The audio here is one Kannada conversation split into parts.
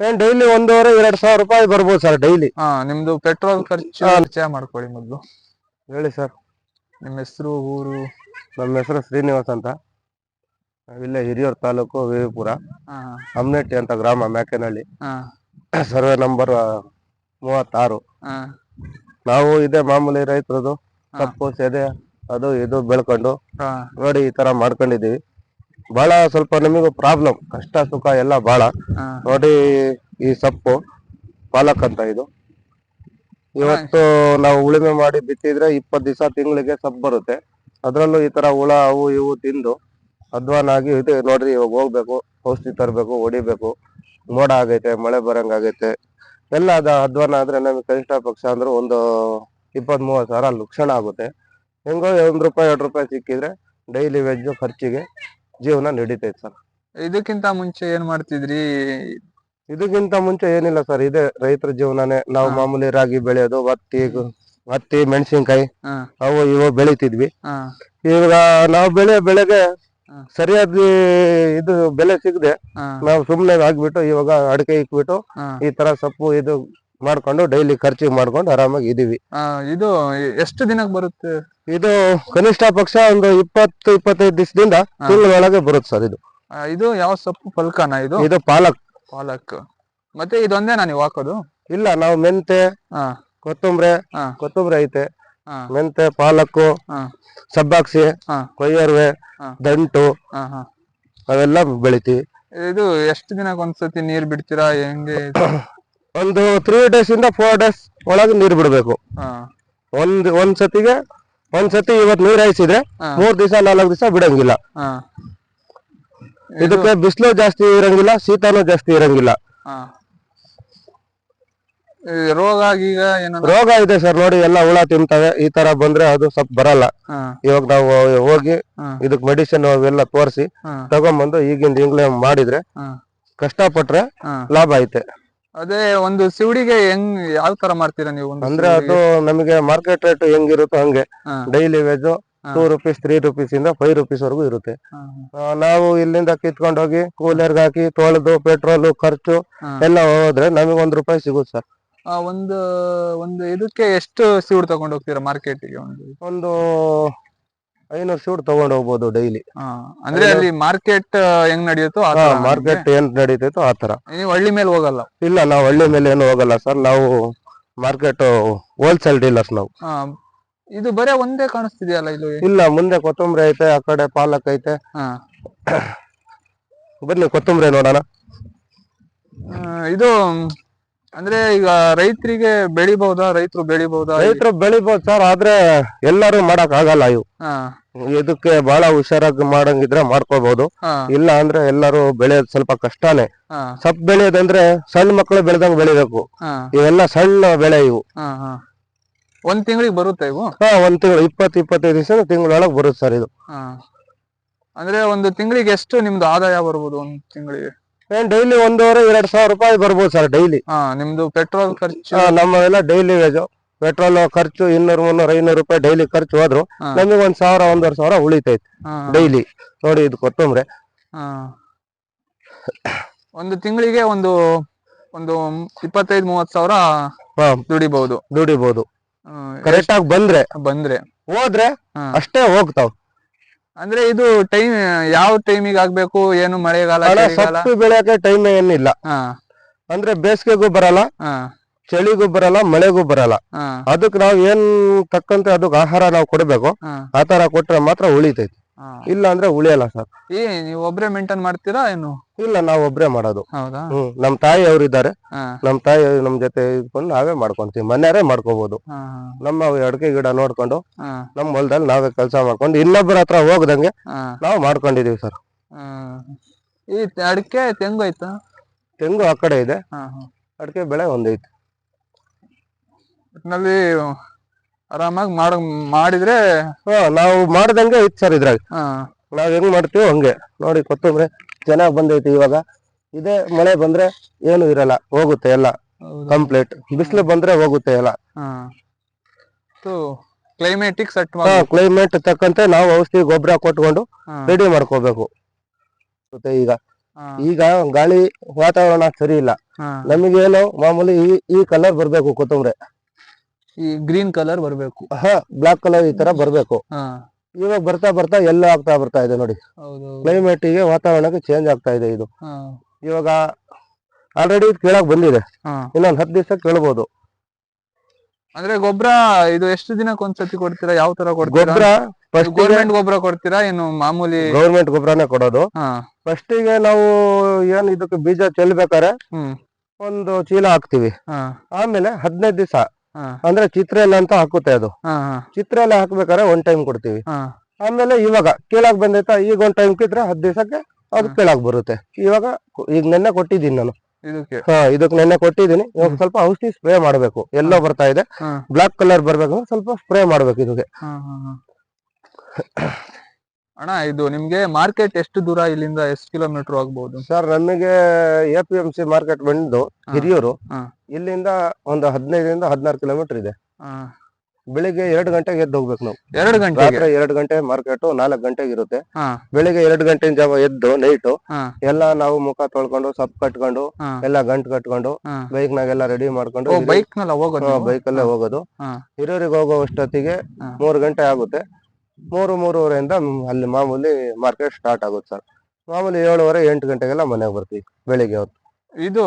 ಏನ್ ಡೈಲಿ ಒಂದೂವರೆ ಎರಡ್ ಸಾವಿರ ರೂಪಾಯಿ ಬರ್ಬೋದು ಸರ್ ಡೈಲಿ ಹಾ ನಿಮ್ದು ಪೆಟ್ರೋಲ್ ಖರ್ಚು. ಪರಿಚಯ ಮಾಡ್ಕೊಳ್ಳಿ ಮೊದಲು. ಹೇಳಿ ಸರ್ ನಿಮ್ಮ ಹೆಸರು ಊರು? ನಮ್ಮ ಹೆಸರು ಶ್ರೀನಿವಾಸ್ ಅಂತ. ನಾವಿಲ್ಲೇ ಹಿರಿಯೂರು ತಾಲೂಕು ವಿವಿಪುರ. ಹಾ. ಹಮ್ನೆಟ್ಟಿ ಅಂತ ಗ್ರಾಮ ಮ್ಯಾಕೆನಹಳ್ಳಿ ಹಾ. ಸರ್ವೆ ನಂಬರ್ ಮೂವತ್ತಾರು. ಹಾ. ನಾವು ಇದೇ ಮಾಮೂಲಿ ರೈತರದು. ಕಪ್ಪು ಸೆದೆ ಅದು ಇದು ಬೆಳ್ಕೊಂಡು ಹಾ. ನೋಡಿ ಈ ತರ ಮಾಡ್ಕೊಂಡಿದೀವಿ ಬಹಳ ಸ್ವಲ್ಪ ನಮಗೂ ಪ್ರಾಬ್ಲಮ್ ಕಷ್ಟ ಸುಖ ಎಲ್ಲ ಬಹಳ. ನೋಡಿ ಈ ಸೊಪ್ಪು ಪಾಲಕ್ ಅಂತ ಇದು. ಇವತ್ತು ನಾವು ಉಳುಮೆ ಮಾಡಿ ಬಿತ್ತಿದ್ರೆ ಇಪ್ಪತ್ ದಿವಸ ತಿಂಗಳಿಗೆ ಸೊಪ್ಪು ಬರುತ್ತೆ. ಅದ್ರಲ್ಲೂ ಈ ತರ ಹುಳ ಅವು ಇವು ತಿಂದು ಅಧ್ವಾನ ಆಗಿ ಇದು ನೋಡ್ರಿ ಇವಾಗ ಹೋಗ್ಬೇಕು ಔಷಧಿ ತರಬೇಕು ಹೊಡಿಬೇಕು. ಮೋಡ ಆಗೈತೆ ಮಳೆ ಬರಂಗ್ ಆಗೈತೆ. ಎಲ್ಲ ಅದ ಅಧ್ವಾನ ಆದ್ರೆ ನಮಗೆ ಕನಿಷ್ಠ ಪಕ್ಷ ಅಂದ್ರೆ ಒಂದು ಇಪ್ಪತ್ ಮೂವತ್ ಸಾವಿರ ಲಕ್ಷಣ ಆಗುತ್ತೆ. ಹೆಂಗೋ ಒಂದ್ ರೂಪಾಯಿ ಎರಡು ರೂಪಾಯಿ ಸಿಕ್ಕಿದ್ರೆ ಡೈಲಿ ವೆಜ್ ಖರ್ಚಿಗೆ ಜೀವನ ನಡೀತೈತೆ ಸರ್. ಇದಕ್ಕಿಂತ ಮುಂಚೆ ಏನ್ ಮಾಡ್ತಿದ್ರಿ? ಇದಕ್ಕಿಂತ ಮುಂಚೆ ಏನಿಲ್ಲ ಸರ್ ಇದೆ ರೈತರ ಜೀವನನೇ. ನಾವು ಮಾಮೂಲಿ ರಾಗಿ ಬೆಳೆಯೋದು ಹತ್ತಿ ಹತ್ತಿ ಮೆಣಸಿನ್ಕಾಯಿ ಹಾ. ಅವು ಇವು ಬೆಳಿತಿದ್ವಿ. ಹಾ. ಇವಾಗ ನಾವು ಬೆಳೆ ಬೆಳೆಗೆ ಸರಿಯಾದ ಇದು ಬೆಲೆ ಸಿಗದೆ ಹಾ. ನಾವು ಸುಮ್ನೆ ಆಗ್ಬಿಟ್ಟು ಇವಾಗ ಅಡಕೆ ಇಕ್ಬಿಟ್ಟು ಹಾ. ಈ ತರ ಸೊಪ್ಪು ಇದು ಮಾಡ್ಕೊಂಡು ಡೈಲಿ ಖರ್ಚಿಗೆ ಮಾಡ್ಕೊಂಡು ಆರಾಮಾಗಿ ಇದೀವಿ. ಆ, ಇದು ಎಷ್ಟು ದಿನಕ್ಕೆ ಬರುತ್ತೆ? ಇದು ಕನಿಷ್ಠ ಪಕ್ಷ ಒಂದು ಇಪ್ಪತ್ತು ಇಪ್ಪತ್ತೈದು ದಿವಸದಿಂದ. ತಿಂಗಳೊಳಗೆ ಬರುತ್ತೆ ಸರ್ ಇದು. ಆ, ಇದು ಯಾವ ಸೊಪ್ಪು ಪಲ್ಕನ ಇದು? ಇದು ಪಾಲಕ್. ಪಾಲಕ್. ಮತ್ತೆ ಇದೊಂದೇ ನಾನು ಹಾಕೋದು? ಇಲ್ಲ ನಾವು ಮೆಂತೆ ಹಾ. ಕೊತ್ತಂಬರಿ ಹಾ. ಕೊತ್ತಂಬರಿ ಐತೆ. ಹಾ. ಮೆಂತೆ ಪಾಲಕ್ಕು ಹಾ. ಸಬ್ಬಾಕ್ಸಿ ಹಾ. ಕೊಯ್ಯರ್ವೆ ಹಾ. ದಂಟು ಹಾ ಹಾ. ಅವೆಲ್ಲ ಬೆಳಿತೀವಿ. ಇದು ಎಷ್ಟು ದಿನಕ್ಕೆ ಒಂದ್ಸತಿ ನೀರ್ ಬಿಡ್ತೀರಾ? ಹೆಂಗೆ? ಒಂದು ತ್ರೀ ಡೇಸ್ ಇಂದ ಫೋರ್ ಡೇಸ್ ಒಳಗೆ ನೀರ್ ಬಿಡ್ಬೇಕು. ಒಂದ್ ಒಂದ್ ಸತಿಗೆ ಒಂದ್ ಸತಿ ಇವತ್ ನೀರ್ ಹಾಯಿಸಿದ್ರೆ. ಮೂರ್ ದಿವಸ ನಾಲ್ಕು ದಿವಸ ಬಿಡಂಗಿಲ್ಲ. ಇದಕ್ಕೆ ಬಿಸಿಲು ಜಾಸ್ತಿ ಇರಂಗಿಲ್ಲ ಶೀತನೂ ಜಾಸ್ತಿ ಇರಂಗಿಲ್ಲ. ರೋಗ ಈಗ ರೋಗ ಇದೆ ಸರ್ ನೋಡಿ ಎಲ್ಲ ಹುಳ ತಿಂತವೆ ಈ ತರ ಬಂದ್ರೆ ಅದು ಸ್ವಲ್ಪ ಬರಲ್ಲ. ಇವಾಗ ನಾವು ಹೋಗಿ ಇದಕ್ ಮೆಡಿಸಿನ್ ಅವೆಲ್ಲ ತೋರಿಸಿ ತಗೊಂಬಂದು ಈಗಿಂದ ಈಗ್ಲೇ ಮಾಡಿದ್ರೆ ಕಷ್ಟಪಟ್ರೆ ಲಾಭ ಐತೆ. ಅದೇ ಒಂದು ಸಿವಡಿಗೆ ಹೆಂಗ್ ಯಾವ ತರ ಮಾಡ್ತೀರಾ ನೀವು ಒಂದು ಅಂದ್ರೆ ಅದು ನಮಗೆ ಮಾರ್ಕೆಟ್ ರೇಟ್ ಹೆಂಗಿರುತ್ತೋ ಹಂಗೆ. ಹಾ, daily wage. Two rupees three rupees ಇಂದ ಫೈವ್ ರುಪೀಸ್ ವರೆಗೂ ಇರುತ್ತೆ. ಹಾ, ಆ, ನಾವು ಇಲ್ಲಿಂದ ಕಿತ್ಕೊಂಡು ಹೋಗಿ ಕೂಲರ್ಗೆ ಹಾಕಿ ತೊಳೆದು ಪೆಟ್ರೋಲ್ ಖರ್ಚು ಹಾ. ಎಲ್ಲ ಹೋದ್ರೆ ನಮಗೆ ಒಂದ್ ರೂಪಾಯಿ ಸಿಗುತ್ತೆ ಸರ್ ಆ, ಒಂದು ಒಂದು ಇದಕ್ಕೆ ಎಷ್ಟು ಸಿವಿಡ್ ತಗೊಂಡು ಹೋಗ್ತೀರಾ ಮಾರ್ಕೆಟ್ಗೆ ಒಂದು? ಒಂದು ಐನೂರು ಶೂಟ್ ತಗೊಂಡ್ ಹೋಗ್ಬೋದು ಡೈಲಿ ಅಂದ್ರೆ ಅಲ್ಲಿ ಮಾರ್ಕೆಟ್ ಹೆಂಗ್ ನಡೆಯುತ್ತೋ ಮಾರ್ಕೆಟ್ ಏನ್ ನಡೀತೈತೋ ಆ ತರ ನೀವು ಹಳ್ಳಿ ಮೇಲೆ ಹೋಗಲ್ಲ? ಇಲ್ಲ ನಾವು ಹಳ್ಳಿ ಮೇಲೆ ಏನು ಹೋಗಲ್ಲ ಸರ್. ನಾವು ಮಾರ್ಕೆಟ್ ಹೋಲ್ಸೇಲ್ ಡೀಲರ್ಸ್ ನಾವು. ಇದು ಬರೇ ಒಂದೇ ಕಾಣಿಸ್ತಿದೆಯಲ್ಲ ಇದು? ಇಲ್ಲ ಮುಂದೆ ಕೊತ್ತಂಬರಿ ಐತೆ ಆ ಕಡೆ ಪಾಲಕ್ ಐತೆ. ಬನ್ನಿ ಕೊತ್ತಂಬರಿ ನೋಡೋಣ. ಇದು ಅಂದ್ರೆ ಈಗ ರೈತರಿಗೆ ಬೆಳಿಬಹುದಾ? ರೈತರು ಬೆಳಿಬಹುದಾ? ರೈತರು ಬೆಳಿಬಹುದು ಸರ್ ಆದ್ರೆ ಎಲ್ಲರೂ ಮಾಡಕ್ ಆಗಲ್ಲ ಇವು. ಹಾ. ಇದಕ್ಕೆ ಬಹಳ ಹುಷಾರಾಗಿ ಮಾಡಂಗಿದ್ರೆ ಮಾಡ್ಕೋಬಹುದು ಹಾ. ಇಲ್ಲ ಅಂದ್ರೆ ಎಲ್ಲರೂ ಬೆಳೆಯೋದು ಸ್ವಲ್ಪ ಕಷ್ಟನೇ. ಹಾ. ಸೊಪ್ಪು ಬೆಳೆಯೋದಂದ್ರೆ ಸಣ್ಣ ಮಕ್ಕಳು ಬೆಳೆದಂಗ್ ಬೆಳಿಬೇಕು. ಹಾ. ಇವೆಲ್ಲ ಸಣ್ಣ ಬೆಳೆ ಇವು. ಹಾ ಹಾ. ಒಂದ್ ತಿಂಗಳಿಗೆ ಬರುತ್ತೆ ಇವು? ಹಾ ಒಂದ್ ತಿಂಗಳು ಇಪ್ಪತ್ತು ಇಪ್ಪತ್ತೈದು ದಿವಸ ತಿಂಗಳೊಳಗೆ ಬರುತ್ತೆ ಸರ್ ಇದು. ಹಾ. ಅಂದ್ರೆ ಒಂದು ತಿಂಗಳಿಗೆ ಎಷ್ಟು ನಿಮ್ದು ಆದಾಯ ಬರ್ಬೋದು ಒಂದ್ ತಿಂಗಳಿಗೆ? ಡೈಲಿ ಒಂದೂವರೆ ಎರಡ್ ಸಾವಿರ ರೂಪಾಯಿ ಬರ್ಬೋದು ಸರ್ ಡೈಲಿ ಹಾ ನಿಮ್ದು ಪೆಟ್ರೋಲ್ ಖರ್ಚು? ನಮ್ಮವೆಲ್ಲ ಡೈಲಿ ವೇಜು ಪೆಟ್ರೋಲ್ ಖರ್ಚು ಇನ್ನೂರು ಮುನ್ನೂರ ಐನೂರು ರೂಪಾಯಿ ಡೈಲಿ ಖರ್ಚು ಹೋದ್ರು. ನಮಗೆ ಒಂದ್ ಸಾವಿರ ಒಂದೂವರೆ ಸಾವಿರ ಉಳಿತೈತೆ ಡೈಲಿ ನೋಡಿ ಇದು ಕೊತ್ತಂಬ್ರೆ. ಒಂದು ತಿಂಗಳಿಗೆ ಒಂದು ಒಂದು ಇಪ್ಪತ್ತೈದು ಮೂವತ್ ಸಾವಿರ ದುಡಿಬಹುದು ದುಡಿಬಹುದು ಕರೆಕ್ಟ್ ಆಗಿ ಬಂದ್ರೆ ಬಂದ್ರೆ. ಹೋದ್ರೆ ಅಷ್ಟೇ ಹೋಗ್ತಾವ್. ಅಂದ್ರೆ ಇದು ಟೈಮ್ ಯಾವ ಟೈಮಿಗೆ ಆಗ್ಬೇಕು ಏನು ಮಳೆಗಾಲ ಚಳಿಗಾಲ? ಸೊಪ್ಪು ಬೆಳೆಯಕ್ಕೆ ಟೈಮ್ ಏನಿಲ್ಲ. ಹಾ. ಅಂದ್ರೆ ಬೇಸಿಗೆಗೂ ಬರಲ್ಲ ಹಾ. ಚಳಿಗೂ ಬರಲ್ಲ ಮಳೆಗೂ ಬರಲ್ಲ. ಹಾ. ಅದಕ್ಕೆ ನಾವ್ ಏನ್ ತಕ್ಕಂತೆ ಅದಕ್ಕೆ ಆಹಾರ ನಾವು ಕೊಡ್ಬೇಕು. ಹಾ. ಆ ತರ ಕೊಟ್ರೆ ಮಾತ್ರ ಉಳಿತೈತಿ. ಇಲ್ಲ ಅಂದ್ರೆ ಉಳಿಯಲ್ಲ ಸರ್. ಈ ನೀವು ಒಬ್ರೇ ಮೇಂಟೈನ್ ಮಾಡ್ತೀರಾ ಏನು? ಇಲ್ಲ ನಾವ್ ಒಬ್ರೇ ಮಾಡೋದು. ಹೌದಾ? ಹ್ಮ್ ನಮ್ ತಾಯಿ ಅವ್ರು ಇದ್ದಾರೆ ಹಾ. ನಮ್ ತಾಯಿ ನಮ್ ಜೊತೆ ಇದ್ಕೊಂಡು ನಾವೇ ಮಾಡ್ಕೊಂತೀವಿ ಮನೆಯವರೇ ಮಾಡ್ಕೋಬಹುದು ಹಾ ನಮ್ಮ ಅಡಿಕೆ ಗಿಡ ನೋಡ್ಕೊಂಡು ಹಾ. ನಮ್ ಹೊಲದಲ್ಲಿ ನಾವೇ ಕೆಲಸ ಮಾಡ್ಕೊಂಡು ಇನ್ನೊಬ್ಬರ ಹತ್ರ ಹೋಗದಂಗೆ ಹಾ. ನಾವು ಮಾಡ್ಕೊಂಡಿದೀವಿ ಸರ್. ಹಾ. ಈ ಅಡಿಕೆ ತೆಂಗು ಆಯ್ತಾ? ತೆಂಗು ಆ ಕಡೆ ಇದೆ. ಹಾ ಹಾ. ಅಡಿಕೆ ಬೆಳೆ ಒಂದೈತೆ. ಒಟ್ನಲ್ಲಿ ಆರಾಮಾಗಿ ಮಾಡ ಮಾಡಿದ್ರೆ ಹಾ ನಾವು ಮಾಡ್ದಂಗೆ ಐತ್ ಸರ್ ಇದ್ರಾಗ. ಹಾ. ನಾವ್ ಹೆಂಗ್ ಮಾಡ್ತೀವಿ ಹಂಗೆ. ನೋಡಿ ಕೊತ್ತಂಬರಿ ಚೆನ್ನಾಗ್ ಬಂದೈತಿ ಇವಾಗ. ಇದೇ ಮಳೆ ಬಂದ್ರೆ ಏನು ಇರಲ್ಲ ಹೋಗುತ್ತೆ ಎಲ್ಲ? ಕಂಪ್ಲೀಟ್ ಬಿಸಿಲು ಬಂದ್ರೆ ಹೋಗುತ್ತೆ ಎಲ್ಲ. ಹಾ. ಕ್ಲೈಮೇಟಿಕ್ ಸೆಟ್ ಕ್ಲೈಮೇಟ್ ತಕ್ಕಂತೆ ನಾವು ಔಷಧಿ ಗೊಬ್ಬರ ಕೊಟ್ಕೊಂಡು ರೆಡಿ ಮಾಡ್ಕೋಬೇಕು. ಮತ್ತೆ ಈಗ ಹಾ. ಈಗ ಗಾಳಿ ವಾತಾವರಣ ಸರಿ ಇಲ್ಲ. ಹಾ. ನಮಗೇನು ಮಾಮೂಲಿ ಈ ಈ ಕಲರ್ ಬರ್ಬೇಕು ಕೊತ್ತಂಬರಿ. ಈ ಗ್ರೀನ್ ಕಲರ್ ಬರಬೇಕು. ಹ ಬ್ಲಾಕ್ ಕಲರ್ ಈ ತರ ಬರ್ಬೇಕು. ಹಾ. ಇವಾಗ ಬರ್ತಾ ಬರ್ತಾ ಎಲ್ಲ ಆಗ್ತಾ ಬರ್ತಾ ಇದೆ ನೋಡಿ. ಕ್ಲೈಮೇಟ್ಗೆ ವಾತಾವರಣಕ್ಕೆ ಚೇಂಜ್ ಆಗ್ತಾ ಇದೆ ಇದು. ಹಾ. ಇವಾಗ ಆಲ್ರೆಡಿ ಕೇಳಕ್ ಬಂದಿದೆ. ಹಾ. ಇನ್ನೊಂದ್ ಹತ್ತು ದಿವಸ ಕೇಳ್ಬೋದು. ಅಂದ್ರೆ ಗೊಬ್ಬರ ಇದು ಎಷ್ಟು ದಿನಕ್ಕೆ ಒಂದ್ಸತಿ ಕೊಡ್ತೀರಾ? ಯಾವ ತರ ಕೊಡ್ತೀರಾ? ಗೊಬ್ಬರ ಫಸ್ಟ್ ಗೌರ್ಮೆಂಟ್ ಗೊಬ್ಬರ ಕೊಡ್ತೀರಾ? ಏನು ಮಾಮೂಲಿ ಗೌರ್ಮೆಂಟ್ ಗೊಬ್ಬರನೇ ಕೊಡೋದು. ಫಸ್ಟ್ಗೆ ನಾವು ಏನ್ ಇದಕ್ಕೆ ಬೀಜ ಚೆಲ್ಬೇಕಾರೆ ಹ್ಮ್. ಒಂದು ಚೀಲ ಹಾಕ್ತಿವಿ. ಹಾ. ಆಮೇಲೆ ಹದಿನೈದು ದಿವಸ ಅಂದ್ರೆ ಚಿತ್ರೆಲ್ಲ ಅಂತ ಹಾಕುತ್ತೆ ಅದು. ಚಿತ್ರೆಲ್ಲ ಹಾಕ್ಬೇಕಾದ್ರೆ ಒನ್ ಟೈಮ್ ಕೊಡ್ತೀವಿ. ಆಮೇಲೆ ಇವಾಗ ಕೀಳಾಕ್ ಬಂದೈತಾ ಈಗ ಒಂದ್ ಟೈಮ್ ಕಿದ್ರೆ ಹತ್ತು ದಿವಸಕ್ಕೆ ಅದು ಕೀಳಾಕ್ ಬರುತ್ತೆ. ಇವಾಗ ಈಗ ನೆನ್ನೆ ಕೊಟ್ಟಿದ್ದೀನಿ ನಾನು. ಇದಕ್ಕೆ? ಹಾ ಇದಕ್ಕೆ ನೆನ್ನೆ ಕೊಟ್ಟಿದ್ದೀನಿ. ಇವಾಗ ಸ್ವಲ್ಪ ಔಷಧಿ ಸ್ಪ್ರೇ ಮಾಡ್ಬೇಕು. ಎಲ್ಲೋ ಬರ್ತಾ ಇದೆ. ಬ್ಲಾಕ್ ಕಲರ್ ಬರ್ಬೇಕು ಸ್ವಲ್ಪ ಸ್ಪ್ರೇ ಮಾಡ್ಬೇಕು ಇದಕ್ಕೆ. ಅಣ್ಣ ಇದು ನಿಮ್ಗೆ ಮಾರ್ಕೆಟ್ ಎಷ್ಟು ದೂರ ಇಲ್ಲಿಂದ ಎಷ್ಟು ಕಿಲೋಮೀಟರ್ ಆಗ್ಬಹುದು ಸರ್ ನಮಗೆ A P M C market ಬಂದು ಹಿರಿಯೂರು. ಇಲ್ಲಿಂದ ಒಂದು ಹದಿನೈದರಿಂದ ಹದಿನಾರು ಕಿಲೋಮೀಟರ್ ಇದೆ. ಬೆಳಿಗ್ಗೆ ಎರಡು ಗಂಟೆಗೆ ಎದ್ದು ಹೋಗ್ಬೇಕು ನಾವು. ಎರಡು ಗಂಟೆ ರಾತ್ರಿ ಎರಡು ಗಂಟೆ ಮಾರ್ಕೆಟ್ ನಾಲ್ಕು ಗಂಟೆಗೆ ಇರುತ್ತೆ. ಬೆಳಿಗ್ಗೆ ಎರಡು ಗಂಟೆ ಜಾವ ಎದ್ದು ನೈಟ್ ಎಲ್ಲ ನಾವು ಮುಖ ತೊಳ್ಕೊಂಡು ಸಪ್ ಕಟ್ಕೊಂಡು ಎಲ್ಲ ಗಂಟು ಕಟ್ಕೊಂಡು ಬೈಕ್ ನಾಗೆಲ್ಲ ರೆಡಿ ಮಾಡ್ಕೊಂಡು ಬೈಕ್ನಲ್ಲಿ ಹೋಗೋದು? ಬೈಕ್ ಅಲ್ಲೇ ಹೋಗೋದು. ಹಿರಿಯೂರಿಗೆ ಹೋಗೋ ಅಷ್ಟೊತ್ತಿಗೆ ಮೂರು ಗಂಟೆ ಆಗುತ್ತೆ. ಮೂರು ಮೂರುವರೆಯಿಂದ ಅಲ್ಲಿ ಮಾಮೂಲಿ ಮಾರ್ಕೆಟ್ ಸ್ಟಾರ್ಟ್ ಆಗುತ್ತೆ ಸರ್. ಮಾಮೂಲಿ ಏಳುವರೆ ಎಂಟು ಗಂಟೆಗೆಲ್ಲ ಮನೆಗೆ ಬರ್ತೀವಿ ಬೆಳಿಗ್ಗೆ ಹೊತ್ತು. ಇದು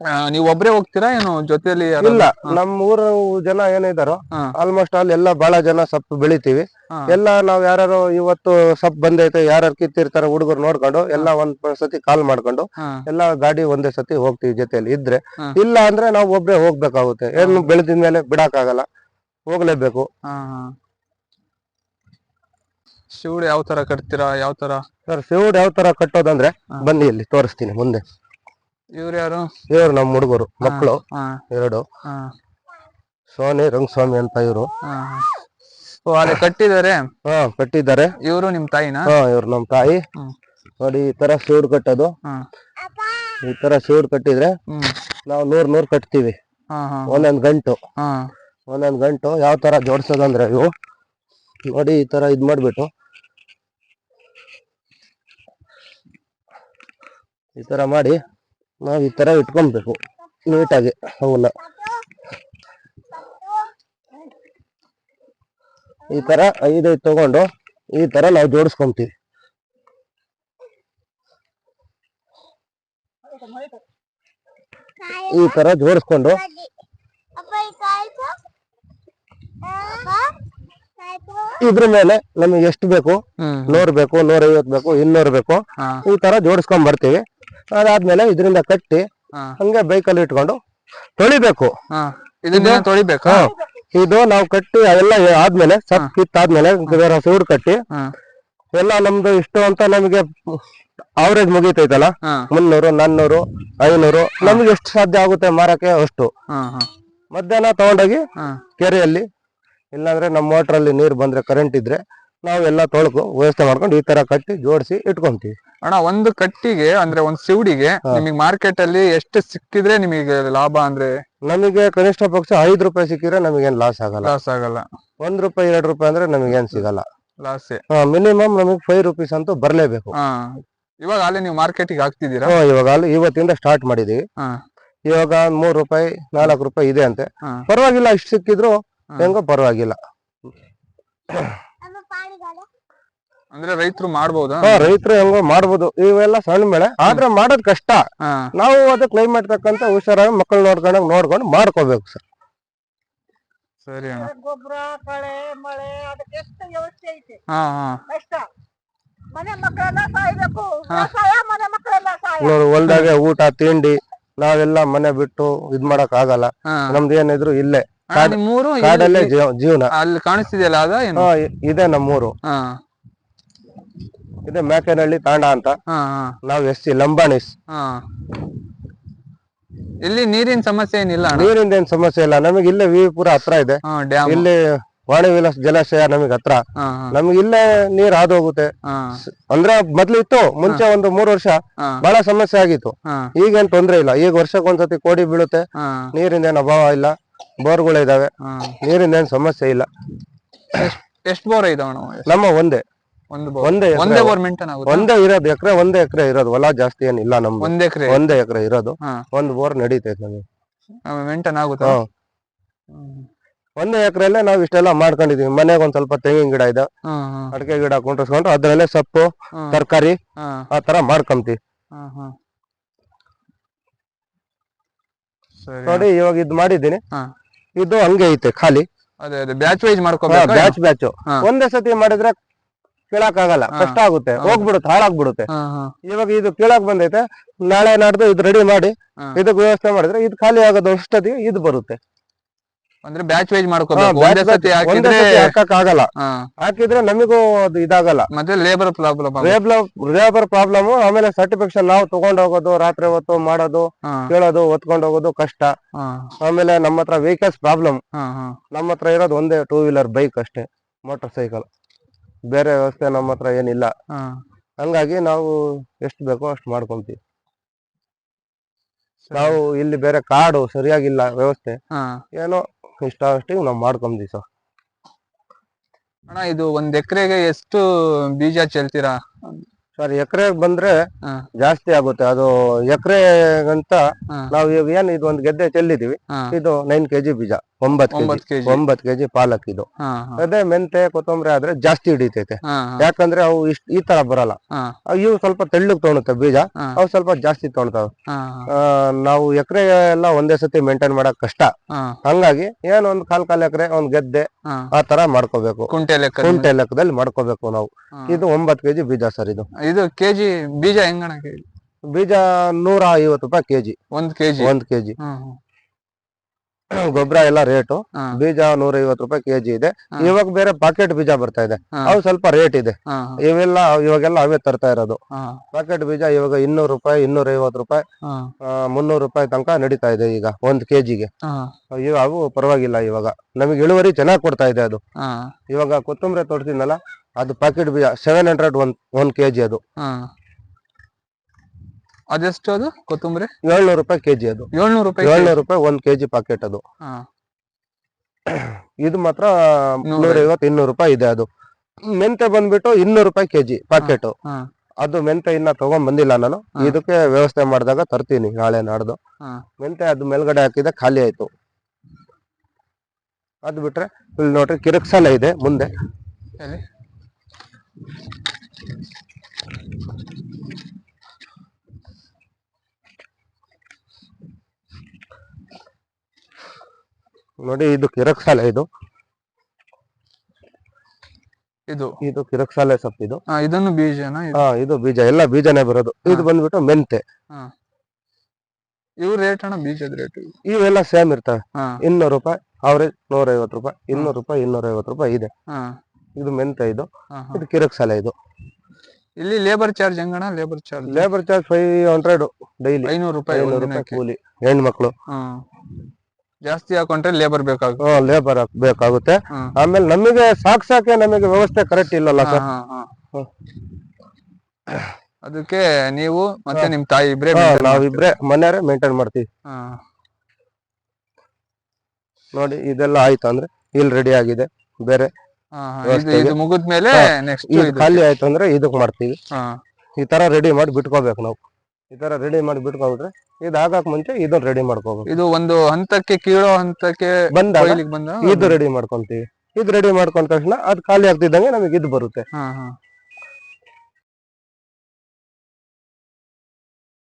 ಆ, ನೀವು ಒಬ್ರೇ ಹೋಗ್ತೀರಾ ಏನು ಜೊತೆಯಲ್ಲಿ ಇಲ್ಲ ನಮ್ಮ ಊರ ಜನ ಏನಿದಾರೋ ಹಾ. ಆಲ್ಮೋಸ್ಟ್ ಆಲ್ ಎಲ್ಲ ಬಹಳ ಜನ ಸೊಪ್ಪು ಬೆಳಿತೀವಿ. ಹಾ. ಎಲ್ಲ ನಾವ್ ಯಾರು ಇವತ್ತು ಸಪ್ ಬಂದೈತೆ ಯಾರು ಕಿತ್ತಿರ್ತಾರೆ ಹುಡುಗರು ನೋಡ್ಕೊಂಡು ಎಲ್ಲ ಒಂದ್ ಸತಿ ಕಾಲ್ ಮಾಡ್ಕೊಂಡು ಹಾ. ಎಲ್ಲ ಗಾಡಿ ಒಂದೇ ಸತಿ ಹೋಗ್ತೀವಿ ಜೊತೆಯಲ್ಲಿ ಇದ್ರೆ. ಹಾ. ಇಲ್ಲ ಅಂದ್ರೆ ನಾವು ಒಬ್ರೇ ಹೋಗ್ಬೇಕಾಗುತ್ತೆ. ಏನು ಬೆಳೆದಿದ್ಮೇಲೆ ಬಿಡಕ್ಕಾಗಲ್ಲ. ಹೋಗ್ಲೇಬೇಕು. ಹಾ ಹಾ. ಶಿವಡು ಯಾವ ತರ ಕಟ್ತೀರಾ ಯಾವ ತರ? ಸರ್ ಶಿವಡ್ ಯಾವ ತರ ಕಟ್ಟೋದಂದ್ರೆ. ಬನ್ನಿ ಇಲ್ಲಿ ತೋರಿಸ್ತೀನಿ ಮುಂದೆ. ಇವ್ರು ಯಾರು? ಇವ್ರು ನಮ್ಮ ಹುಡುಗರು ಮಕ್ಕಳು ಎರಡು. ಸೋನಿ ರಂಗಸ್ವಾಮಿ ಅಂತ ಇವರು. ಅಲ್ಲಿ ಕಟ್ಟಿದ್ದಾರೆ? ಹಾ ಕಟ್ಟಿದ್ದಾರೆ. ಇವರು ನಿಮ್ ತಾಯಿನಾ? ಹಾ ಇವ್ರು ನಮ್ಮ ತಾಯಿ. ನೋಡಿ ಈ ತರ ಶಿವಡ್ ಕಟ್ಟೋದು. ಈ ತರ ಶಿವಡ್ ಕಟ್ಟಿದ್ರೆ ನಾವು ನೂರ್ ನೂರ್ ಕಟ್ತೀವಿ. ಒಂದೊಂದ್ ಗಂಟು. ಒಂದೊಂದ್ ಗಂಟು ಯಾವ ತರ ಜೋಡ್ಸೋದಂದ್ರೆ ಇವು. ನೋಡಿ ಈ ತರ ಇದ್ ಮಾಡ್ಬಿಟ್ಟು. ಈ ತರ ಮಾಡಿ ನಾವು ಈ ತರ ಇಟ್ಕೊಬೇಕು ನೀಟಾಗಿ ಅವನ್ನ ಈ ತರ ಐದೈದು ತಗೊಂಡು ಈ ತರ ನಾವು ಜೋಡಿಸ್ಕೊಂತೀವಿ. ಈ ತರ ಜೋಡಿಸ್ಕೊಂಡು ಇದ್ರ ಮೇಲೆ ನಮಗೆ ಎಷ್ಟು ಬೇಕು? ನೂರ್ ಬೇಕು ನೂರ ಐವತ್ ಬೇಕು ಇನ್ನೂರ್ ಬೇಕು. ಈ ತರ ಜೋಡಿಸ್ಕೊಂಡ್ ಬರ್ತೀವಿ. ಅದಾದ್ಮೇಲೆ ಇದರಿಂದ ಕಟ್ಟಿ ಹಂಗೆ ಬೈಕಲ್ಲಿ ಇಟ್ಕೊಂಡು ತೊಳಿಬೇಕು. ಇದನ್ನ ತೊಳಿಬೇಕಾ? ಇದು ನಾವು ಕಟ್ಟಿ ಅವೆಲ್ಲ ಆದ್ಮೇಲೆ ಸಪ್ ಕಿತ್ತಾದ್ಮೇಲೆ ಸೂಡ್ ಕಟ್ಟಿ ಎಲ್ಲ ನಮ್ದು ಇಷ್ಟು ಅಂತ ನಮಗೆ ಅವರೇಜ್ ಮುಗಿತೈತಲ್ಲ? ಮುನ್ನೂರು ನಾನ್ನೂರು ಐನೂರು ನಮ್ಗೆ ಎಷ್ಟು ಸಾಧ್ಯ ಆಗುತ್ತೆ ಮಾರಕ್ಕೆ ಅಷ್ಟು. ಮಧ್ಯಾಹ್ನ ತಗೊಂಡೋಗಿ ಕೆರೆಯಲ್ಲಿ ಇಲ್ಲಾಂದ್ರೆ ನಮ್ಮ ಮೋಟ್ರಲ್ಲಿ ನೀರು ಬಂದ್ರೆ ಕರೆಂಟ್ ಇದ್ರೆ ನಾವೆಲ್ಲ ತೊಳ್ಕು ವ್ಯವಸ್ಥೆ ಮಾಡ್ಕೊಂಡು ಈ ತರ ಕಟ್ಟಿ ಜೋಡಿಸಿ ಇಟ್ಕೊಂತೀವಿ. ಅಣ್ಣ ಒಂದು ಕಟ್ಟಿಗೆ ಅಂದ್ರೆ ಒಂದ್ ಸಿವಡಿಗೆ ನಿಮಗೆ ಮಾರ್ಕೆಟ್ ಅಲ್ಲಿ ಎಷ್ಟು ಸಿಕ್ಕಿದ್ರೆ ನಿಮಗೆ ಲಾಭ ಅಂದ್ರೆ? ನಮಗೆ ಕನಿಷ್ಠ ಪಕ್ಷ ಐದು ರೂಪಾಯಿ ಸಿಕ್ಕಿದ್ರೆ ನಮಗೇನ್ ಲಾಸ್ ಆಗಲ್ಲ. ಲಾಸ್ ಆಗಲ್ಲ. ಒಂದ್ ರೂಪಾಯಿ ಎರಡು ರೂಪಾಯಿ ಅಂದ್ರೆ ನಮಗೇನ್ ಸಿಗಲ್ಲ. ಲಾಸ್ ಮಿನಿಮಮ್ ನಮಗೆ ಫೈವ್ ರುಪೀಸ್ ಅಂತೂ ಬರ್ಲೇಬೇಕು. ಇವಾಗ ಅಲ್ಲಿ ನೀವು ಮಾರ್ಕೆಟಿಗೆ ಹಾಕ್ತಿದ್ದೀರಾ? ಇವಾಗ ಅಲ್ಲಿ ಇವತ್ತಿಂದ ಸ್ಟಾರ್ಟ್ ಮಾಡಿದೀವಿ. ಇವಾಗ ಮೂರ್ ರೂಪಾಯಿ ನಾಲ್ಕು ರೂಪಾಯಿ ಇದೆ ಅಂತೆ. ಪರವಾಗಿಲ್ಲ ಇಷ್ಟು ಸಿಕ್ಕಿದ್ರು. ಹೆಂಗೋ ಪರವಾಗಿಲ್ಲ. ಅಂದ್ರೆ ರೈತರು ಮಾಡಬಹುದು ರೈತರು ಹೆಂಗೋ ಮಾಡ್ಬೋದು. ಇವೆಲ್ಲ ಸಣ್ಣ ಬೆಳೆ ಆದ್ರೆ ಮಾಡೋದ್ ಕಷ್ಟ. ಹಾ. ನಾವು ಅದು ಕ್ಲೈಮೇಟ್ ತಕ್ಕಂತ ಹುಷಾರಾಗಿ ಮಕ್ಕಳು ನೋಡ್ಕೊಂಡಂಗ್ ನೋಡ್ಕೊಂಡು ಮಾಡ್ಕೋಬೇಕು ಸರ್. ಸರಿ ಅಣ್ಣ. ಗೊಬ್ಬರ ಕಳೆ ಮಳೆ ಅದಕ್ಕೆ ಎಷ್ಟು ವ್ಯವಸ್ಥೆ ಐತೆ? ಹಾ ಹಾ. ಕಷ್ಟ ಮನೆ ಮಕ್ಕಳೆಲ್ಲ ಸಾಯ್ಬೇಕು. ವ್ಯವಸಾಯ ಮನೆ ಮಕ್ಕಳೆಲ್ಲ ಸಾಯ. ನೋಡು ಹೊಲ್ದಾಗೆ ಊಟ ತಿಂಡಿ ನಾವೆಲ್ಲ ಮನೆ ಬಿಟ್ಟು ಇದ್ ಮಾಡಕ್ ಆಗಲ್ಲ ಹಾ. ನಮ್ದು ಏನಿದ್ರು ಇಲ್ಲೇ. ಇಲ್ಲಿ- ಕಾಡಲ್ಲೇ ಜೀವನ. ಅಲ್ಲಿ ಕಾಣಿಸ್ತಿದೆಯಲ್ಲ ಅದ ಏನು? ಇದೆ ನಮ್ಮೂರು ಇದೆ ಮೇಕನಹಳ್ಳಿ ತಾಂಡ ಅಂತ. ನಾವ್ ಎಸ್ ಸಿ ಲಂಬಾಣಿಸ್. ಇಲ್ಲಿ ನೀರಿನ ಸಮಸ್ಯೆ ಏನಿಲ್ಲ ನೀರಿಂದ ಏನ್ ಸಮಸ್ಯೆ ಇಲ್ಲ. ನಮಗೆ ಇಲ್ಲೇ ವಿಪುರ ಹತ್ರ ಇದೆ. ಇಲ್ಲಿ ವಾಣಿ ವಿಲಾಸ ಜಲಾಶಯ ನಮಗೆ ಹತ್ರ. ನಮ್ಗೆ ಇಲ್ಲೇ ನೀರ್ ಹಾದು ಹೋಗುತ್ತೆ. ಅಂದ್ರೆ ಮೊದ್ಲು ಇತ್ತು ಮುಂಚೆ ಒಂದು ಮೂರು ವರ್ಷ ಬಹಳ ಸಮಸ್ಯೆ ಆಗಿತ್ತು. ಈಗ ಈಗೇನ್ ತೊಂದ್ರೆ ಇಲ್ಲ. ಈಗ ವರ್ಷಕ್ಕೊಂದ್ಸತಿ ಕೋಡಿ ಬೀಳುತ್ತೆ. ನೀರಿಂದ ಏನ್ ಅಭಾವ ಇಲ್ಲ. ಬೋರ್ಗಳು ಇದಾವೆ. ನೀರಿಂದ ಏನ್ ಸಮಸ್ಯೆ ಇಲ್ಲ. ಎಷ್ಟು ಬೋರ್ ಇದಾವ ನಮ್ಮ ಒಂದೇ. ಒಂದು ಒಂದೇ ಬೋರ್ ಮೇಂಟೈನ್ ಆಗುತ್ತೆ? ಒಂದೇ ಇರೋದು ಎಕರೆ ಒಂದೇ ಎಕರೆ ಇರೋದು. ಹೊಲ ಜಾಸ್ತಿ ಏನಿಲ್ಲ ನಮ್ದು. ಒಂದೇ ಎಕರೆ. ಒಂದೇ ಎಕರೆ ಇರೋದು. ಒಂದ್ ಬೋರ್ ನಡೀತೈತೆ ನಮಗೆ. ಮೇಂಟೈನ್ ಆಗುತ್ತಾ? ಒಂದೇ ಎಕರೆಲ್ಲೇ ನಾವ್ ಇಷ್ಟೆಲ್ಲ ಮಾಡ್ಕೊಂಡಿದೀವಿ. ಮನೆಗೆ ಒಂದ್ ಸ್ವಲ್ಪ ತೆಂಗಿನ ಗಿಡ ಇದೆ. ಅಡಿಕೆ ಗಿಡ ಕುಂಟ್ರಸ್ಕೊಂಡು ಅದ್ರಲ್ಲೇ ಸೊಪ್ಪು ತರಕಾರಿ ಆ ತರ ಮಾಡ್ಕೊಂತೀವಿ ಹ್ಮ್ ಹ್ಮ್ ಸರಿ ನೋಡಿ ಇವಾಗ ಇದು ಮಾಡಿದ್ದೀನಿ. ಹಾ. ಇದು ಹಂಗೆ ಐತೆ ಖಾಲಿ. ಅದೇ ಅದೇ ಬ್ಯಾಚ್ ವೈಸ್ ಮಾಡ್ಕೋಬೇಕು ಬ್ಯಾಚ್ ಬ್ಯಾಚ್ ಒಂದೇ ಸತಿ ಮಾಡಿದ್ರೆ ಕೀಳಕ್ ಆಗಲ್ಲ ಕಷ್ಟ ಆಗುತ್ತೆ. ಹೋಗ್ಬಿಡುತ್ತೆ ಹಾಳಾಗ್ಬಿಡುತ್ತೆ. ಇವಾಗ ಇದು ಕೀಳಕ್ ಬಂದೈತೆ ನಾಳೆ ನಾಡ್ದು ಇದು ರೆಡಿ ಮಾಡಿ. ಇದಕ್ಕೆ ವ್ಯವಸ್ಥೆ ಮಾಡಿದ್ರೆ ಇದು ಖಾಲಿ ಆಗೋದು ಅಷ್ಟೊತ್ತಿಗೆ ಇದು ಬರುತ್ತೆ. ಅಂದ್ರೆ ಬ್ಯಾಚ್ ವೈಸ್ ಮಾಡ್ಕೋಬೇಕು. batch ಒಂದೇ ಸತಿ ಹಾಕಿದ್ರೆ ಹಾಕಕ್ ಆಗಲ್ಲ. ಹಾಕಿದ್ರೆ ನಮಗೂ ಅದು ಇದಾಗಲ್ಲ. ಮತ್ತೆ ಲೇಬರ್ ಪ್ರಾಬ್ಲಮ್ ಲೇಬರ್ ಪ್ರಾಬ್ಲಮ್ ಆಮೇಲೆ ಸರ್ಟಿಫಿಕೇಶನ್ ನಾವು ತಗೊಂಡ್ ಹೋಗೋದು ರಾತ್ರಿ ಹೊತ್ತು ಮಾಡೋದು ಕೇಳೋದು ಹೊತ್ಕೊಂಡ್ ಹೋಗೋದು ಕಷ್ಟ. ಆಮೇಲೆ ನಮ್ಮ ಹತ್ರ ವೆಹಿಕಲ್ಸ್ ಪ್ರಾಬ್ಲಮ್ ನಮ್ಮ ಹತ್ರ ಇರೋದು ಒಂದೇ ಟೂ ವೀಲರ್ ಬೈಕ್ ಅಷ್ಟೇ ಮೋಟರ್ ಸೈಕಲ್ ಬೇರೆ ವ್ಯವಸ್ಥೆ ನಮ್ಮ ಹತ್ರ ಏನಿಲ್ಲ. ಹಂಗಾಗಿ ನಾವು ಎಷ್ಟು ಬೇಕೋ ಅಷ್ಟು ಮಾಡ್ಕೊಂತೀವಿ. ನಾವು ಇಲ್ಲಿ ಬೇರೆ ಕಾಡು ಸರಿಯಾಗಿಲ್ಲ ವ್ಯವಸ್ಥೆ. ಹಾ. ಏನೋ ಇಷ್ಟ ಅಷ್ಟಿಗೆ ನಾವು ಮಾಡ್ಕೊಂಡ್ವಿ ಸರ್. ಅಣ್ಣ ಇದು ಒಂದ್ ಎಕರೆಗೆ ಎಷ್ಟು ಬೀಜ ಚೆಲ್ತೀರಾ? ಸರ್ ಎಕರೆಗೆ ಬಂದ್ರೆ ಹಾ. ಜಾಸ್ತಿ ಆಗುತ್ತೆ. ಅದು ಎಕರೆ ಅಂತ ನಾವು ಏನು ಇದು ಒಂದು ಗೆದ್ದೆ ಚೆಲ್ಲಿದೀವಿ. ಹಾ. ಇದು ನೈನ್ ಕೆಜಿ ಬೀಜ. ಒಂಬತ್ ಕೆಜಿ ಒಂಬತ್ ಕೆಜಿ. ಪಾಲಕ್ ಇದು. ಅದೇ ಮೆಂತೆ ಕೊತ್ತಂಬರಿ ಆದ್ರೆ ಜಾಸ್ತಿ ಹಿಡಿತೈತೆ. ಯಾಕಂದ್ರೆ ಅವು ಇಷ್ಟ ಈ ತರ ಬರಲ್ಲ. ಇವು ಸ್ವಲ್ಪ ತೆಳ್ಳಗ್ ತಗೊಳುತ್ತೆ ಬೀಜ. ಅವು ಸ್ವಲ್ಪ ಜಾಸ್ತಿ ತಗೊಳ್ತಾವ ನಾವು ಎಕರೆ ಎಲ್ಲ ಒಂದೇ ಸತಿ ಮೇಂಟೈನ್ ಮಾಡಕ್ ಕಷ್ಟ. ಹಂಗಾಗಿ ಏನ್ ಒಂದ್ ಕಾಲ್ ಕಾಲ್ ಎಕರೆ ಒಂದ್ ಗೆದ್ದೆ ಆ ತರ ಮಾಡ್ಕೋಬೇಕು. ಕುಂಟೆ ಲೆಕ್ಕ ಕುಂಟೆ ಲೆಕ್ಕದಲ್ಲಿ ಮಾಡ್ಕೋಬೇಕು ನಾವು. ಇದು ಒಂಬತ್ ಕೆಜಿ ಬೀಜ ಸರ್ ಇದು. ಇದು ಕೆಜಿ ಬೀಜ ಹೆಂಗಣ ಬೀಜ ನೂರ ಐವತ್ತು ರೂಪಾಯಿ ಕೆಜಿ. ಒಂದ್ ಕೆಜಿ. ಒಂದ್ ಕೆಜಿ. ಗೊಬ್ಬರ ಎಲ್ಲ ರೇಟು ಬೀಜ ನೂರ ಐವತ್ತು ರೂಪಾಯಿ ಕೆಜಿ ಇದೆ. ಇವಾಗ ಬೇರೆ ಪಾಕೆಟ್ ಬೀಜ ಬರ್ತಾ ಇದೆ. ಅವು ಸ್ವಲ್ಪ ರೇಟ್ ಇದೆ. ಇವೆಲ್ಲ ಇವಾಗೆಲ್ಲ ಅವೇ ತರ್ತಾ ಇರೋದು. ಪಾಕೆಟ್ ಬೀಜ ಇವಾಗ ಇನ್ನೂರು ರೂಪಾಯಿ ಇನ್ನೂರ ಐವತ್ತು ರೂಪಾಯಿ ಮುನ್ನೂರು ರೂಪಾಯಿ ತನಕ ನಡೀತಾ ಇದೆ ಈಗ ಒಂದ್ ಕೆಜಿಗೆ ಜಿಗೆ ಅವು ಪರವಾಗಿಲ್ಲ ಇವಾಗ. ನಮಗೆ ಇಳುವರಿ ಚೆನ್ನಾಗಿ ಕೊಡ್ತಾ ಇದೆ ಅದು. ಇವಾಗ ಕೊತ್ತಂಬರಿ ತೋರಿಸಿದ್ನಲ್ಲ ಅದು ಪಾಕೆಟ್ ಬೀಜ seven hundred one one KG ಅದು. ಅದೆಷ್ಟು ಅದು? ಕೊತ್ತಂಬರಿ? ಏಳ್ನೂರು ರೂಪಾಯಿ ಕೆಜಿ ಅದು. ಏಳ್ನೂರು ರೂಪಾಯಿ ಏಳ್ನೂರು ರೂಪಾಯಿ ಒಂದ್ ಕೆಜಿ ಪಾಕೆಟ್ ಅದು. ಹಾ. ಇದು ಮಾತ್ರ ನೂರ ನೂರ ಐವತ್ತು ಇನ್ನೂರು ರೂಪಾಯಿ ಇದೆ ಅದು. ಮೆಂತೆ ಬಂದ್ಬಿಟ್ಟು ಇನ್ನೂರು ರೂಪಾಯಿ ಕೆಜಿ ಪಾಕೆಟ್ ಹಾ ಅದು ಮೆಂತೆ ಇನ್ನ ತಗೊಂಡ್ ಬಂದಿಲ್ಲ ನಾನು. ಇದಕ್ಕೆ ವ್ಯವಸ್ಥೆ ಮಾಡಿದಾಗ ತರ್ತೀನಿ ನಾಳೆ ನಾಡ್ದು. ಹಾ. ಮೆಂತೆ ಅದು ಮೇಲ್ಗಡೆ ಹಾಕಿದೆ ಖಾಲಿ ಆಯ್ತು. ಅದ್ ಬಿಟ್ರೆ ಇಲ್ಲಿ ನೋಡ್ರಿ ಕಿರಕ್ಸಾಲ ಇದೆ ಮುಂದೆ. ಎಲ್ಲಿ? ನೋಡಿ ಇದು ಕಿರಕ್ಸಾಲೆ ಇದು. ಇದು? ಇದು ಕಿರಕ್ಸಾಲೆ ಸೊಪ್ಪು ಇದು. ಇದನ್ನು ಬೀಜನ ಇದು? ಹಾ ಇದು ಬೀಜ ಎಲ್ಲ ಬೀಜನೇ ಬರೋದು. ಇದು ಬಂದ್ಬಿಟ್ಟು ಮೆಂತೆ. ಇವ್ ರೇಟ್ ಅಣ್ಣ ಬೀಜದ ರೇಟ್ ಇವೆಲ್ಲ ಸೇಮ್ ಇರ್ತವೆ. ಇನ್ನೂರು ರೂಪಾಯಿ ಅವ್ರೇಜ್ ನೂರ ಐವತ್ತು ರೂಪಾಯಿ ಇನ್ನೂರು ರೂಪಾಯಿ ಇನ್ನೂರ ಐವತ್ತು ರೂಪಾಯಿ ಇದೆ. ಇದು ಮೆಂತೆ ಇದು. ಇದು ಕಿರಕ್ಸಾಲೆ ಇದು. ಇಲ್ಲಿ labour charge ಹೆಂಗಣ labour charge labour charge five hundred daily ಐನೂರು ರೂಪಾಯಿ ಐನೂರು ರೂಪಾಯಿ ಕೂಲಿ. ಹೆಣ್ಮಕ್ಳು ಜಾಸ್ತಿ ಹಾಕೊಂಡ್ರೆ ಲೇಬರ್ ಬೇಕಾಗುತ್ತೆ. ಲೇಬರ್ ಬೇಕಾಗುತ್ತೆ. ಆಮೇಲೆ ನಮಗೆ ಸಾಕ್ ಸಾಕೆ ನಮಗೆ ವ್ಯವಸ್ಥೆ ಕರೆಕ್ಟ್ ಇಲ್ಲಲ್ಲ ಸರ್. ಅದಕ್ಕೆ ನೀವು ಮತ್ತೆ ನಿಮ್ ತಾಯಿ ಇಬ್ರೆ ನಾವಿಬ್ರೆ ಮನೆಯವರೇ ಮೇಂಟೈನ್ ಮಾಡ್ತೀವಿ. ನೋಡಿ ಇದೆಲ್ಲ ಆಯ್ತು ಅಂದ್ರೆ ಇಲ್ಲಿ ರೆಡಿ ಆಗಿದೆ. ಬೇರೆ. ಇದು ಮುಗಿದ್ಮೇಲೆ ನೆಕ್ಸ್ಟ್ ಖಾಲಿ ಆಯ್ತು ಅಂದ್ರೆ ಇದಕ್ ಮಾಡ್ತೀವಿ. ಈ ತರ ರೆಡಿ ಮಾಡಿ ಬಿಟ್ಕೋಬೇಕು ನಾವು. ಈ ತರ ರೆಡಿ ಮಾಡಿ ಬಿಟ್ಕೊಂಡ್ರೆ ಇದು ಹಾಕಕ್ ಮುಂಚೆ ಇದನ್ನ ರೆಡಿ ಮಾಡ್ಕೋಬೇಕು. ಇದು ಒಂದು ಹಂತಕ್ಕೆ ಕೀಳೋ ಹಂತಕ್ಕೆ ಬಂದ ಇದು ರೆಡಿ ಮಾಡ್ಕೊಂತೀವಿ. ಇದು ರೆಡಿ ಮಾಡ್ಕೊಂಡ ತಕ್ಷಣ ಅದು ಖಾಲಿ ಆಗ್ತಿದ್ದಂಗೆ ನಮಗೆ ಇದು ಬರುತ್ತೆ.